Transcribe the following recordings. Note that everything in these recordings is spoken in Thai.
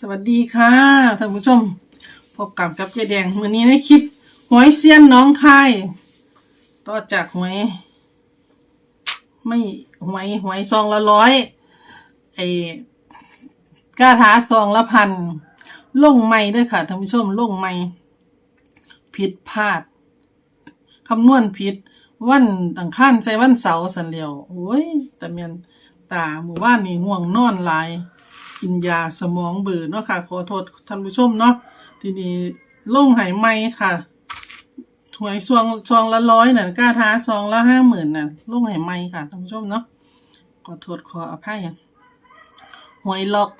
สวัสดีค่ะท่านผู้ชม พบกับกับเจแดงวันนี้ในคลิปหวยเซียนน้องคายต่อจากหวย ไม่หวยหวยซองละร้อยไอ้ก้าท้าซองละพันลงไม่ด้วยค่ะท่านผู้ชมลงไม่ผิดพลาดคำนวณผิด วันอังคารใส่วันเสาร์สันเหลียวโอ้ยแต่เมียนตาหมู่บ้านนี่ง่วงนอนหลาย กินยาสมองเบื่อเนาะค่ะ ขอโทษท่านผู้ชมเนาะทีนี้ลงหายไม่ค่ะถวยซองซองละร้อยน่ะกล้าท้าซองละห้าหมื่นน่ะลงหายไม่ค่ะท่านผู้ชมเนาะขอโทษขออภัยหวยล็อก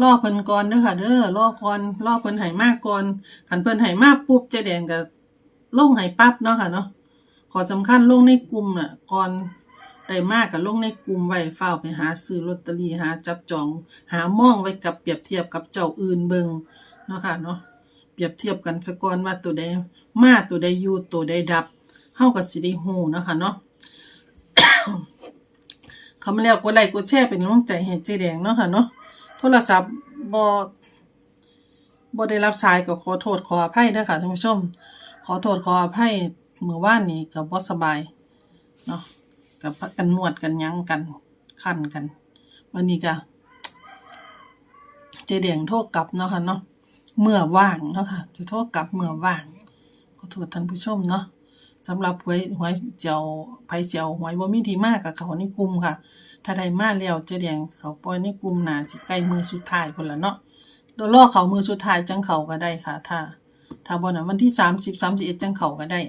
ล่อเพิ่นก่อนเด้อค่ะ เด้อล่อก่อนล่อเพิ่นหายมากก่อนขันเพิ่นหายมากปุ๊บจ๊แดงกับลงหายปั๊บเนาะค่ะเนาะขอสำคัญลงในกลุ่มน่ะก่อน ได้มากกับลงในกลุ่มไว้เฝ้าไปหาซื้อลอตเตอรี่หาจับจอง หามองไว้กับเปรียบเทียบกับเจ้าอื่นเบิงเนาะค่ะเนาะเปรียบเทียบกันสะกอนว่าตัวใดมาตัวใดอยู่ตัวใดดับเฮากับสิได้ฮู้เนาะค่ะเนาะคำาแล้วกดไลค์กดแชร์เป็นกำลังใจให้เจ๊แดงเนาะค่ะเนาะโทรศัพท์บ่บ่ได้รับสายก็ขอโทษขออภัยเด้อค่ะท่านผู้ชม ขอโทษขออภัยเมื่อวานนี้ก็บ่สบายเนาะ กับพักกันนวดกันยั้งกันคั่นกัน วันนี้ก็เจแดงโทษกลับเนาะค่ะเนาะเมื่อว่างเนาะค่ะจะโทษกลับเมื่อว่างขอโทษท่านผู้ชมเนาะสำหรับหวยหวยเจียวไผ่เจียวหวยบ่มีที่มากกับเขาในกลุ่มค่ะ ถ้าได้มาแล้วเจแดงเขาปล่อยในกลุ่มหนาสิใกล้มือสุดท้ายพุ่นละเนาะโดยรอเขามือสุดท้ายจังเขาก็ได้ค่ะ ถ้า ถ้าบ่นวันที่30 31จังเขาก็ได้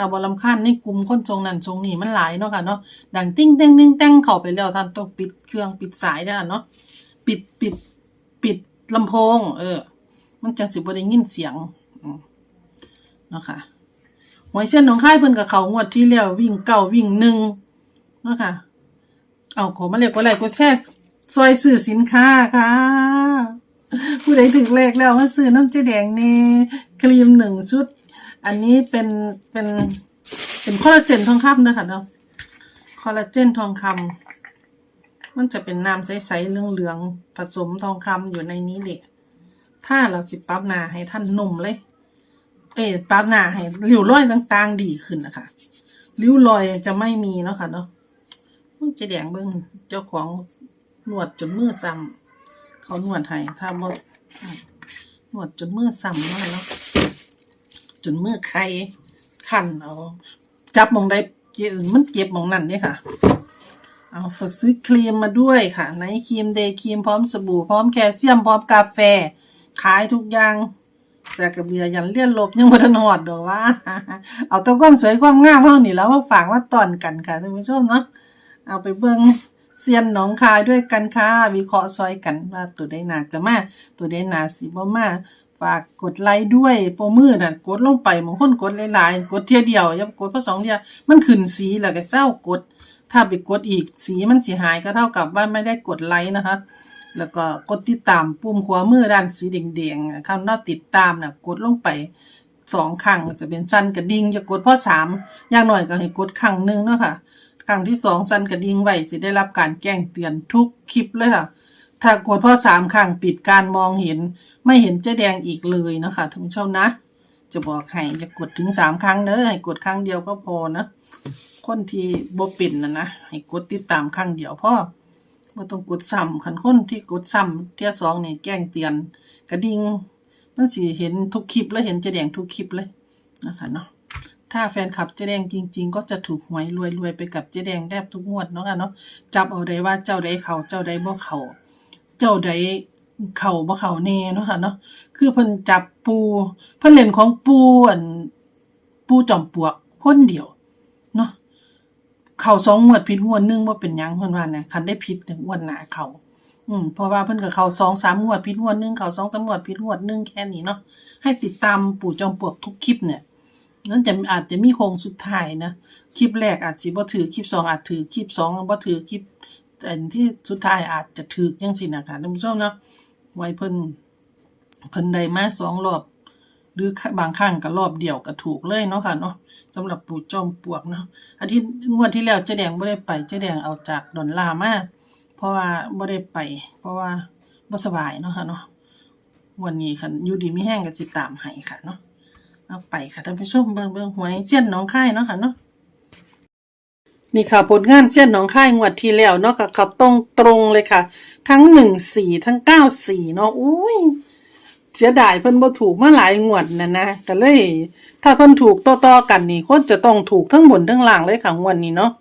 ถ้าบ่ลำคาญในกลุ่มคนทรงนั้นทรงนี้มันหลายเนาะค่ะเนาะดังติ้งเต้งติ้งเต้งเข้าไปแล้วท่านต้องปิดเครื่องปิดสายเด้อเนาะปิดปิดปิดลำโพง เออ มันจังสิบ่ได้ยินเสียงเนาะค่ะหวยเส้นหนองค่ายเพิ่นกับเขางวดที่แล้ววิ่งเก้าวิ่งหนึ่งเนาะค่ะเอาขอมาเรียกว่าอะไรก็แช่ซอยซื้อสินค้าค่ะผู้ใดถึงเลขแล้วมาซื้อน้ำเจแดงเน่ครีมหนึ่งชุด อันนี้เป็นเป็นเป็นคอลลาเจนทองคำนะคะเนาะคอลลาเจนทองคำมันจะเป็นน้ำใสๆเหลืองๆผสมทองคำอยู่ในนี้เด็ถ้าเราสิปรับหนาให้ท่านหนุ่มเลย เอ้ยปรับหนาให้ริ้วรอยต่างๆดีขึ้นนะคะริ้วรอยจะไม่มีเนาะค่ะเนาะมันจะแดงเบิ้งเจ้าของหนวดจนมือซ้ำเขาหนวดให้ถ้าบ่หนวดจนมือซ้ำเนาะเนาะ จนเมื่อใครขันเอาจับมองได้เจมันเจ็บมองนั่นเนี่ยค่ะ เอาฝึกซื้อครีมมาด้วยค่ะไนครีมเดย์ครีมพร้อมสบู่พร้อมแคลเซียมพร้อมกาแฟ ขายทุกอย่างแต่กระเบียยันเลี่ยนลบยังบ่ทันอดดอกว่า เอาตัวความสวยความงามเท่านี้แล้วมาฝากมาตอนกันค่ะท่านผู้ชมเนาะเอาไปเบิ่งเซียนหนองคายด้วยกันค่ะวิเคราะห์ซอยกันว่าตัวใดน่าจะมาตัวใดน่าสิบ่มา ฝากกดไลค์ด้วยโปรมือน่ะกดลงไปบางคนกดหลายๆกดเทียเดียวอย่ากดเพราะสองเทียวมันขึ้นสีแล้วก็เศร้ากด ถ้าไปกดอีกสีมันเสียหายก็เท่ากับว่าไม่ได้กดไลค์นะคะ แล้วก็กดติดตามปุ่มขวามือด้านสีแดงๆคำว่าติดตามน่ะกดลงไปสองครั้งจะเป็นสั้นกระดิ่งอย่ากดเพราะสามอย่างหน่อยก็ให้กดครั้งหนึ่งเนาะค่ะครั้งที่สองสั้นกระดิ่งไว้สิได้รับการแจ้งเตือนทุกคลิปเลยค่ะ ถ้ากดพราะสามครั้งปิดการมองเห็น ไม่เห็นเจ๊แดงอีกเลยนะคะท่านผู้ชมนะ จะบอกให้อย่ากดถึงสามครั้งเนอะให้กดครั้งเดียวก็พอนะ คนที่บ่เป็นนะนะให้กดติดตามครั้งเดียวพอบ่ต้องกดซ้ำคันคนที่กดซ้ำเที่ยสองนี่แจ้งเตือนกระดิ่งมันสิเห็นทุกคลิปและเห็นเจ๊แดงทุกคลิปเลยนะคะเนาะถ้าแฟนคลับเจ๊แดงจริง ๆ ก็จะถูกหวยรวยๆไปกับเจ๊แดงแทบทุกงวดเนาะค่ะเนาะจับเอาได้ว่าเจ้าใดเขาเจ้าใดบ่เขา เจ้าใดเข่าบ่เข่าแน่เนาะค่ะเนาะคือเพิ่นจับปูเพิ่นเล่นของปูอันปูจอมปลวกคนเดียวเนาะเข่าสองงวดผิดงวดหนึงบ่าเป็นหยังเพิ่นว่านะคันได้ผิดถึงงวดหน้าเข่าอืมเพราะว่าเพิ่นก็เข้าสองสามงวดผิดงวดหนึงเข้าสองสามงวดผิดงวดหนึงแค่นี้เนาะให้ติดตามปู่จอมปลวกทุกคลิปเนี่ยนั่นจะอาจจะมีโครงสุดท้ายนะ คลิปแรกอาจสิบ่ถือคลิปสองอาจถือคลิปสองบ่ถือคลิป อันที่สุดท้ายอาจจะถือจังสินะคะท่านผู้ชมเนาะไว้เพิ่นเพิ่นได้มาสองรอบหรือบางครั้งก็รอบเดียวก็ถูกเลยเนาะค่ะเนาะสำหรับปู่จอมปลวกเนาะอาทิตย์งวดที่แล้วเจ๊แดงบ่ได้ไปเจ๊แดงเอาจากดอนลามาเพราะว่าบ่ได้ไป เพราะว่าบ่สบายเนาะค่ะเนาะวันนี้คันอยู่ดีไมีแห้งก็สิตามให้ค่ะเนาะเอาไปค่ะท่านผู้ชมเบิ่งเบิ่งหวยเสี้ยนน้องค่ายเนาะค่ะเนาะ นี่ค่ะผลงานเส้นหนองค่ายงวดที่แล้วเนาะก็ขับตรงตรงเลยค่ะ ทั้งหนึ่งสี่ทั้งเก้าสี่เนาะอุ้ยเสียดายเพิ่นบ่ถูกมาหลายงวดนะนะก็เลย ถ้าเพิ่นถูกต่อๆกันนี่คนจะต้องถูกทั้งบนทั้งล่างเลยค่ะงวดนี้เนาะ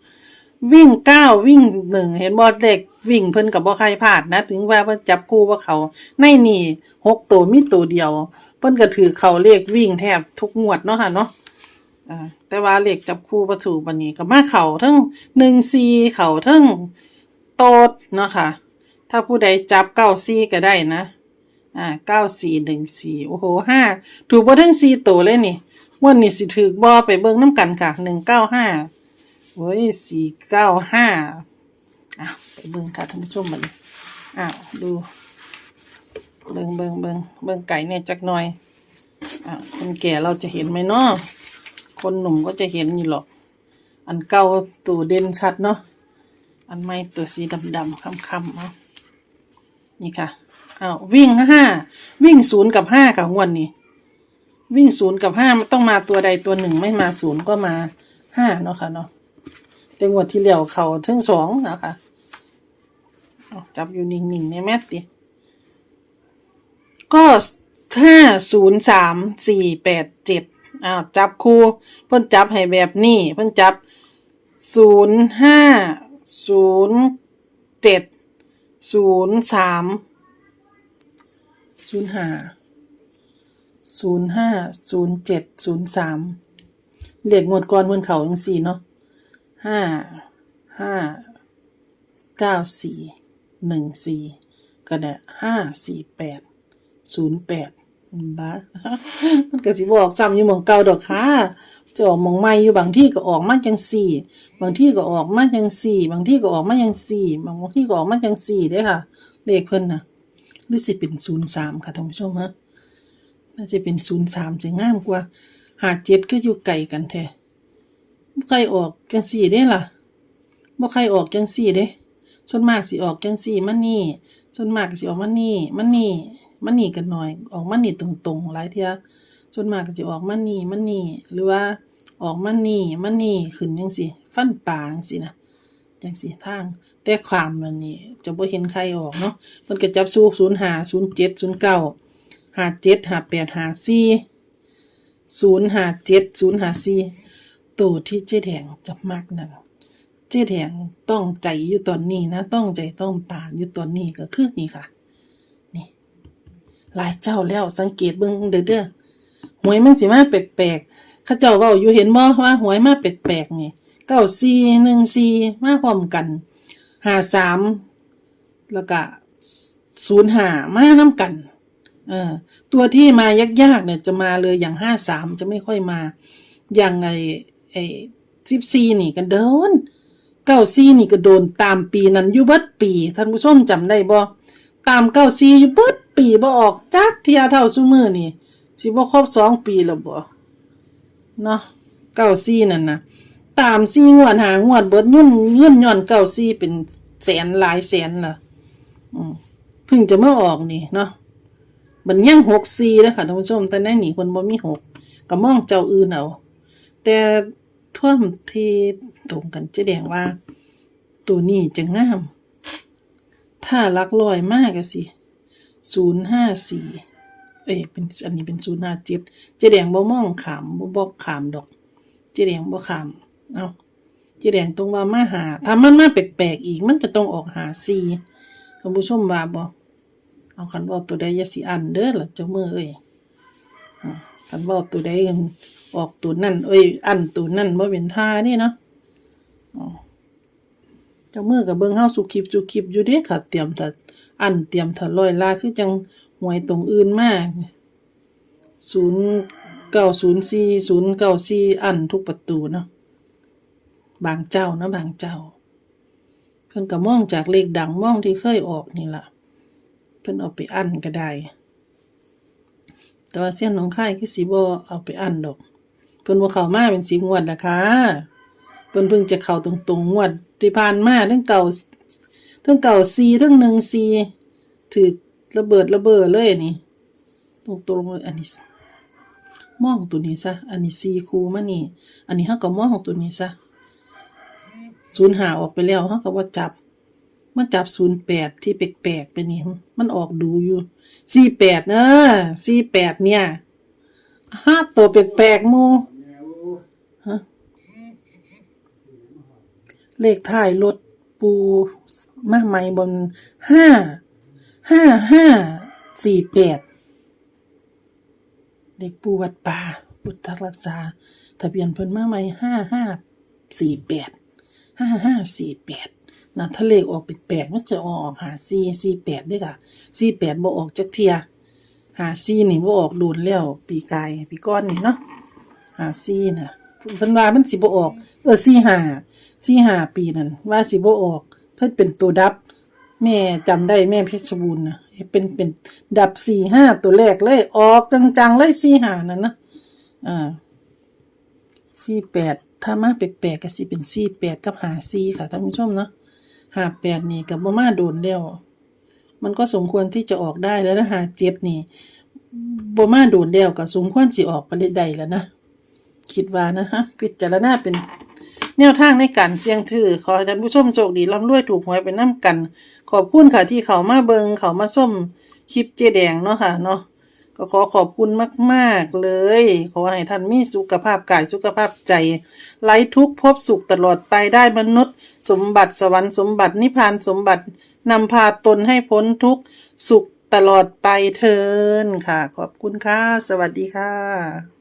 วิ่งเก้าวิ่งหนึ่งเห็นบ่เด็กวิ่งเพิ่นกับบ่ใครพลาดนะ ถึงว่าเพิ่นจับคู่ว่าเขาในนี่หกตัวมีตัวเดียว เพิ่นก็ถือเขาเลขวิ่งแทบทุกงวดเนาะค่ะเนาะ อ่าแต่ว่าเลขจับคู่บ่ถูบัดนี้ก็มาเข้าทั้ง1 4เข้าทั้งโตดเนาะค่ะ ถ้าผู้ใดจับเก้าซีก็ได้นะ อ่าเก้าสี่หนึ่งสี่โอ้โหห้าถูกบ่ทั้งสี่ตัวเลยนี่วันนี้สิถือบ่ไปเบิ่งน้ำกันค่ะหนึ่งเก้าห้าโอ้ยสี่เก้าห้าอะไปเบิ่งค่ะท่านผู้ชมมันอ้าวดูเบิ่งเบิ่งเบิ่งเบิ่งไก่เนี่ยจักหน่อยอ่าคนแก่เราจะเห็นไหมเนาะ คนหนุ่มก็จะเห็นอยู่หรอก อันเก่าตัวเด่นชัดเนาะ อันใหม่ตัวสีดำๆค่ำๆเนาะนี่ค่ะอ้าววิ่งห้าวิ่งศูนย์กับห้ากับงวดนี้ วิ่งศูนย์กับห้ามันต้องมาตัวใดตัวหนึ่งไม่มาศูนย์ก็มาห้าเนาะค่ะเนาะแต่งวดที่แล้วเขาทั้งสองนะคะจับอยู่นิ่งๆในแมตติก็ห้าศูนย์สามสี่แปดเจ็ด อ้าวจับคู่เพิ่นจับให้แบบนี้เพิ่นจับศูนย์ห้าศูนย์เจ็ดศูนย์สามศูนย์ห้าศูนย์ห้าศูนย์เจ็ดศูนย์สามเหลขงวดก่อนเพิ่นเขาจังสี่เนาะห้าห้าเก้าสี่หนึ่งสี่ก็ได้ห้าสี่แปดศูนย์แปด บ้ามันก็สิบอกซ้ำอยู่หมองเก่าดอกค่ะจะออกหมองใหม่อยู่บางที่ก็ออกมาจังสี่ บางที่ก็ออกมาจังสี่ บางที่ก็ออกมาจังสี่ บางที่ก็ออกมาจังสี่เด้อค่ะ เลขเพิ่นน่ะหรือสิเป็นศูนย์สามค่ะท่านผู้ชมฮะน่าจะเป็นศูนย์สามจะงามกว่าหาเจ็ดก็อยู่ไกลกันแท้บ่ใครออกจังสี่เด้ล่ะบ่ใครออกจังสี่เด้ส่วนมากสิออกจังสี่มันนี่ส่วนมากสิออกมันนี่มันนี่ มันนี่กันหน่อย ออกมันนี่ตรงๆหลายเทียส่วนมากก็จะออกมันนี่มันนี่หรือว่าออกมันนี่มันนี่ขึ้นจังสี่ฟันปางสี่นะจังสีทาง แต่ความมันนี่จะบ่เห็นใครออกเนาะมันก็จับสู้ศูนย์หาศูนย์เจ็ดศูนย์เก้าหาเจ็ดหาแปดหาสี่ศูนย์หาเจ็ดศูนย์หาสี่ตัวที่เจ๊แดงจับมากนั่นเจ๊แดงต้องใจอยู่ตอนนี้นะ ต้องใจต้องตาอยู่ตอนนี้ก็คือนี่ค่ะ หลายเจ้าแล้วสังเกตเบิ่งเด้อเด้อหวยมันสิมาแปลกๆเข้าเจ้าเว้าอยู่เห็นบ่ว่าหวยมาแปลกๆนี่เก้าสี่หนึ่งสี่มาพร้อมกันหาสามแล้วก็ศูนย์หามาน้ำกันเออตัวที่มายากๆเนี่ยจะมาเลยอย่างห้าสามจะไม่ค่อยมา อย่างไอไอสิบสี่นี่ก็โดนเก้าสี่นี่ก็โดนตามปีนั้นอยู่เบิดปีท่านผู้ชมจำได้บ่ตามเก้าสี่อยู่เบิด ปีบ่ออกจักเทียเท่าซุมือนี่สิบ่ครบสองปีแล้วบ่เนาะเก้าสี่นั่นนะตามซี่งวดหางวดเบิดยุ่นเงื่อนย่อนเก้าซี่เป็นแสนหลายแสนล่ะอืมเพิ่งจะเมื่อออกนี่เนาะบันยังหกซีแล้วค่ะท่านผู้ชม แต่ในนี่คนบ่มีหกก็มองเจ้าอื่นเอาแต่ท่วมที่ตรงกันจะแดงว่า ตัวนี้จะงาม ถ้าลักลอยมากก็สิ ศูนย์ห้าสี่เอ้ยเป็นอันนี้เป็นศูนย์ห้าเจ็ดเจแดงบ่มองขามบ่บอกขามดอก เจแดงบ่ขามเอาเจแดงตรงว่ามาหาถ้ามันมาแปลกๆอีก มันจะต้องออกหาซีท่านผู้ชมว่าบ่เอาคันบอกตัวใดยาสิอันเด้อล่ะเจ้ามือเอ้ยอืมคันบอกตัวใดออกตัวนั่นเอ้ย อันตัวนั่นบ่เป็นท่านี่เนาะอ๋อ จ้ามือกับเบิ่งเฮาสุคลิปสุคลิปอยู่เด้ค่ะ เตรียมถ้าอันเตรียมถ้าลอยลาคือจังหวยตรงอื่นมาศูนย์เก้าศูนย์สี่ศูนย์เก้าสี่อันทุกประตูเนาะบางเจ้านะบางเจ้า เพิ่นก็มองจากเลขดังมองที่เคยออกนี่ล่ะ เพิ่นเอาไปอันก็ได้ แต่ว่าเสี้ยนหน้องค่ายคือสิบ่เอาไปอันดอก เพิ่นบ่เข้ามาเป็นสิบงวดนะคะเพิ่นเพิ่งจะเข้าตรงๆงวด ที่ผ่านมาทั้งเก่าทั้งเก่าซีทั้งหนึ่งซีถือระเบิดระเบ้อเลยนี่ตรงตรงเลยอันนี้มองตัวนี้ซะอันนี้ซีคูมานี่ อันนี้เฮาก็มองของตัวนี้ซะศูนย์หาออกไปแล้วเฮาก็บ่าจับมาจับศูนย์แปดที่แปลกๆไปนี่มันออกดูอยู่สี่แปดนะสี่แปดเนี่ยห้าตัวแปลกๆมูฮะ เลขท้ายรถปูมาใหม่บนห้าห้าห้าสี่แปดเด็กปูวัดป่าพุทธรักษา ทะเบียนเพิ่นมาใหม่ห้าห้าสี่แปดห้าห้าสี่แปดนะถ้าเลขออกแปลกๆมันจะออกหาสี่สี่แปดด้วยค่ะสี่แปดบ่ออกจักเทียหาสี่นี่บ่ออกโดนแล้ว ปีกายปีก้อนนี่เนาะหาซี่น่ะเพิ่นว่ามันสิบ่ออก เออซี่หา ซี่หาปีนั่นว่าสิบ่ออก เพิ่นเป็นตัวดับ แม่จำได้แม่เพชรบูรณ์นะเป็นเป็นดับสี่ห้าตัวแรกเลยออกจังๆเลยสี่หานั่นนะอ่าสี่แปดถ้ามาแปลกๆก็สิเป็นสี่แปดกับหาสี่ค่ะท่านผู้ชมเนาะหาแปดนี่กับบ่มาโดนแล้วมันก็สมควรที่จะออกได้แล้วนะหาเจ็ดนี่บมาโดนแล้วก็สมควรสิออกไปได้แล้วนะ คิดว่านะฮะพิจารณาเป็น แนวทางในการเสี่ยงถือขอให้ท่านผู้ชมโชคดีร่ำรวยถูกหวยไปน้ำกัน ขอบคุณค่ะที่เขามาเบิงเขามาส้มคลิปเจแดงเนาะค่ะเนาะก็ขอขอบคุณมาก ๆ เลย ขอให้ท่านมีสุขภาพกายสุขภาพใจไร้ทุกข์พบสุขตลอดไปได้มนุษย์ สมบัติสวรรค์สมบัตินิพพานสมบัตินำพาตนให้พ้นทุกข์สุขตลอดไปเทินค่ะ ขอบคุณค่ะ สวัสดีค่ะ